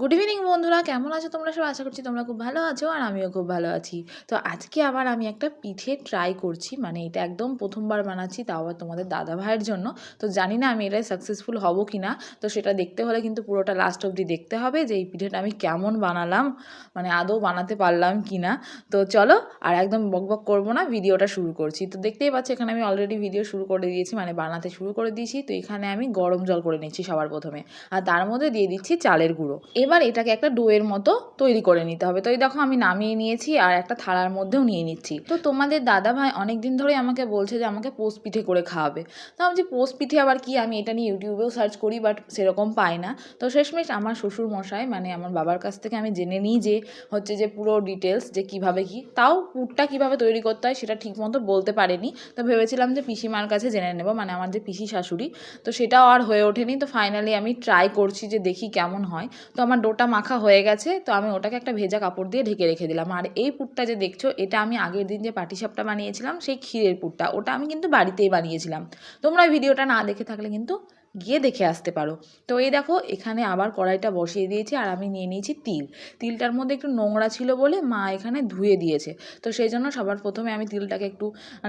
Good evening বন্ধুরা। কেমন আছো তোমরা সব আশা করছি তোমরা খুব ভালো আছো আর আমিও খুব ভালো আছি। তো আজকে আবার আমি একটা পিঠে ট্রাই করছি। মানে এটা একদম প্রথমবার বানাচ্ছি, তাও আবার তোমাদের দাদা ভাইয়ের জন্য। তো জানি না আমি এটাই সাকসেসফুল হব কি না তো সেটা দেখতে হলে কিন্তু পুরোটা লাস্ট অবধি দেখতে হবে যে এই পিঠেটা আমি কেমন বানালাম মানে আদৌ বানাতে পারলাম কি না তো চলো আর একদম বকবক করব না, ভিডিওটা শুরু করছি। তো দেখতেই পাচ্ছি, এখানে আমি অলরেডি ভিডিও শুরু করে দিয়েছি মানে বানাতে শুরু করে দিয়েছি। তো এখানে আমি গরম জল করে নিচ্ছি সবার প্রথমে। আর তার মধ্যে দিয়ে দিচ্ছি চালের গুঁড়ো। এবার এটাকে একটা ডোয়ের মতো তৈরি করে নিতে হবে। তো এই দেখো আমি নামিয়ে নিয়েছি আর একটা থালার মধ্যেও নিয়ে নিচ্ছি। তো তোমাদের দাদা ভাই অনেক দিন ধরেই আমাকে বলছে যে আমাকে পোস্ট পিঠে করে খাওয়াবে। তো আমি যে পোস্ট পিঠে আবার কি? আমি এটা নিয়ে ইউটিউবেও সার্চ করি বাট সেরকম পাই না। তো শেষমেশ আমার শ্বশুর মশাই মানে আমার বাবার কাছ থেকে আমি জেনে নিই যে হচ্ছে যে পুরো ডিটেলস যে কীভাবে কি, তাও পুরটা কীভাবে তৈরি করতে হয় সেটা ঠিক মতো বলতে পারেনি। তো ভেবেছিলাম যে পিসিমার কাছে জেনে নেব মানে আমার যে পিসি শাশুড়ি, তো সেটাও আর হয়ে ওঠেনি। তো ফাইনালি আমি ট্রাই করছি যে দেখি কেমন হয়। তো আমার ডোটা মাখা হয়ে গেছে, তো আমি ওটাকে একটা ভেজা কাপড় দিয়ে ঢেকে রেখে দিলাম। আর এই পুরটা যে দেখছ, এটা আমি আগের দিন যে পাটিসাপটা বানিয়েছিলাম, সেই ক্ষীরের পুরটা, ওটা আমি কিন্তু বাড়িতেই বানিয়েছিলাম। তোমরা ভিডিওটা না দেখে থাকলে কিন্তু গিয়ে দেখে আসতে পারো। তো এই দেখো, এখানে আবার কড়াইটা বসিয়ে দিয়েছি আর আমি নিয়ে নিয়েছি তিল। তিলটার মধ্যে একটু নোংরা ছিল বলে মা এখানে ধুয়ে দিয়েছে। তো সেই জন্য সবার প্রথমে আমি তিলটাকে একটু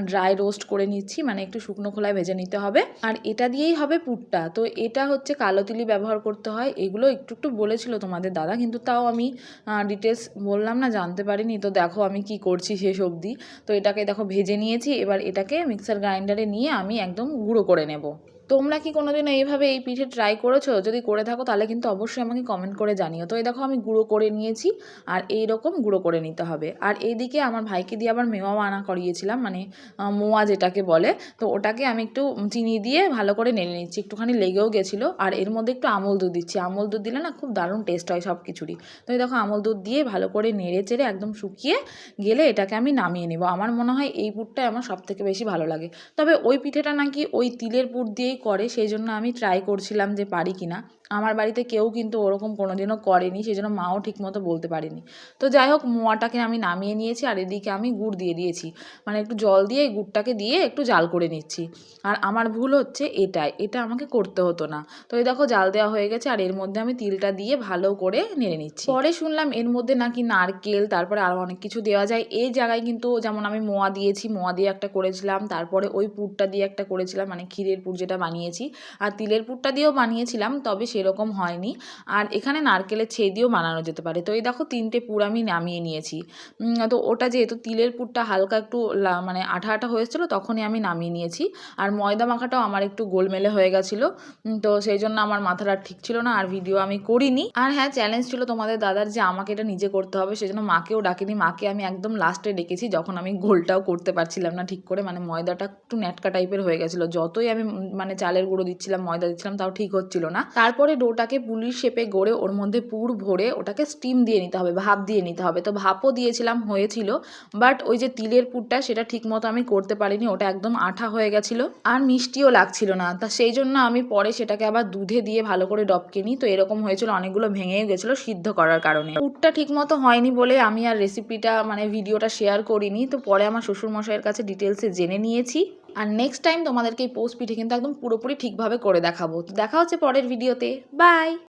ড্রাই রোস্ট করে নিচ্ছি মানে একটু শুকনো খোলায় ভেজে নিতে হবে। আর এটা দিয়েই হবে পুরটা। তো এটা হচ্ছে কালো তিলি ব্যবহার করতে হয়। এগুলো একটু একটু বলেছিল তোমাদের দাদা, কিন্তু তাও আমি ডিটেলস বললাম না, জানতে পারিনি। তো দেখো আমি কি করছি শেষ অবধি। তো এটাকে দেখো ভেজে নিয়েছি। এবার এটাকে মিক্সার গ্রাইন্ডারে নিয়ে আমি একদম গুঁড়ো করে নেব। তোমরা কি কোনোদিনও এইভাবে এই পিঠে ট্রাই করেছ? যদি করে থাকো, তাহলে কিন্তু অবশ্যই আমাকে কমেন্ট করে জানিও। তো এই দেখো, আমি গুঁড়ো করে নিয়েছি, আর এই রকম গুঁড়ো করে নিতে হবে। আর এইদিকে আমার ভাইকে দিয়ে আবার মেওয়া আনা করিয়েছিলাম মানে মোয়া যেটাকে বলে। তো ওটাকে আমি একটু চিনি দিয়ে ভালো করে নেড়ে নিচ্ছি। একটুখানি লেগেও গেছিল, আর এর মধ্যে একটু আমল দুধ দিচ্ছি। আমল দুধ দিলে না খুব দারুণ টেস্ট হয় সব কিছুরই তো এই দেখো, আমল দুধ দিয়ে ভালো করে নেড়ে চেড়ে একদম শুকিয়ে গেলে এটাকে আমি নামিয়ে নেব। আমার মনে হয় এই পুরটাই আমার সব থেকে বেশি ভালো লাগে। তবে ওই পিঠেটা নাকি ওই তিলের পুর দিয়েই করে সেই জন্য আমি ট্রাই করছিলাম যে পারি কি না আমার বাড়িতে কেউ কিন্তু ওরকম কোনো দিনও করেনি সেই জন্য মাও ঠিকমতো বলতে পারেনি। তো যাই হোক, মোয়াটাকে আমি নামিয়ে নিয়েছি আর এদিকে আমি গুড় দিয়ে দিয়েছি। মানে একটু জল দিয়ে এই গুড়টাকে দিয়ে একটু জাল করে নিচ্ছি। আর আমার ভুল হচ্ছে এটাই, এটা আমাকে করতে হতো না। তো এই দেখো, জাল দেওয়া হয়ে গেছে আর এর মধ্যে আমি তিলটা দিয়ে ভালো করে নেড়ে নিচ্ছি। পরে শুনলাম এর মধ্যে নাকি নারকেল, তারপরে আরও অনেক কিছু দেওয়া যায়। এই জায়গায় কিন্তু যেমন আমি মোয়া দিয়েছি, মোয়া দিয়ে একটা করেছিলাম, তারপরে ওই পুরটা দিয়ে একটা করেছিলাম মানে ক্ষীরের পুর যেটা বানিয়েছি। আর তিলের পুরটা দিয়েও বানিয়েছিলাম, তবে সেরকম হয়নি। আর এখানে নারকেলের ছেই দিয়েও বানানো যেতে পারে। তো এই দেখো তিনটে পুর আমি নামিয়ে নিয়েছি। তো ওটা যেহেতু তিলের পুরটা হালকা একটু মানে আঠা আঠা হয়েছিল, তখনই আমি নামিয়ে নিয়েছি। আর ময়দা মাখাটাও আমার একটু গোলমেলে হয়ে গেছিল। তো সেই জন্য আমার মাথাটা ঠিক ছিল না, আর ভিডিও আমি করিনি। আর হ্যাঁ চ্যালেঞ্জ ছিল তোমাদের দাদার যে আমাকে এটা নিজে করতে হবে সেই জন্য মাকেও ডাকিনি। মাকে আমি একদম লাস্টে ডেকেছি, যখন আমি গোলটাও করতে পারছিলাম না ঠিক করে। মানে ময়দাটা একটু ন্যাটকা টাইপের হয়ে গেছিল। যতই আমি মানে চালের গুঁড়ো দিচ্ছিলাম, ময়দা দিচ্ছিলাম, তাও ঠিক হচ্ছিল না। তারপরে ডোটাকে পুলির শেপে গড়ে ওর মধ্যে পুর ভরে ওটাকে স্টিম দিয়ে নিতে হবে, ভাপ দিয়ে নিতে হবে। তো ভাপও দিয়েছিলাম, হয়েছিল। বাট ওই যে তিলের পুরটা সেটা ঠিক মতো আমি করতে পারিনি, ওটা একদম আঠা হয়ে গেছিল। আর মিষ্টিও লাগছিল না। তা সেই জন্য আমি পরে সেটাকে আবার দুধে দিয়ে ভালো করে ডবকে নিই। তো এরকম হয়েছিল, অনেকগুলো ভেঙেও গেছিল সিদ্ধ করার কারণে। পুরটা ঠিক মতো হয়নি বলে আমি আর রেসিপিটা মানে ভিডিওটা শেয়ার করিনি। তো পরে আমার শ্বশুরমশাইয়ের কাছে ডিটেলসে জেনে নিয়েছি। আর নেক্সট টাইম তোমাদেরকে এই পোস্ট পিঠে কিন্তু একদম পুরোপুরি ঠিকভাবে করে দেখাবো। তো দেখা হচ্ছে পরের ভিডিওতে বাই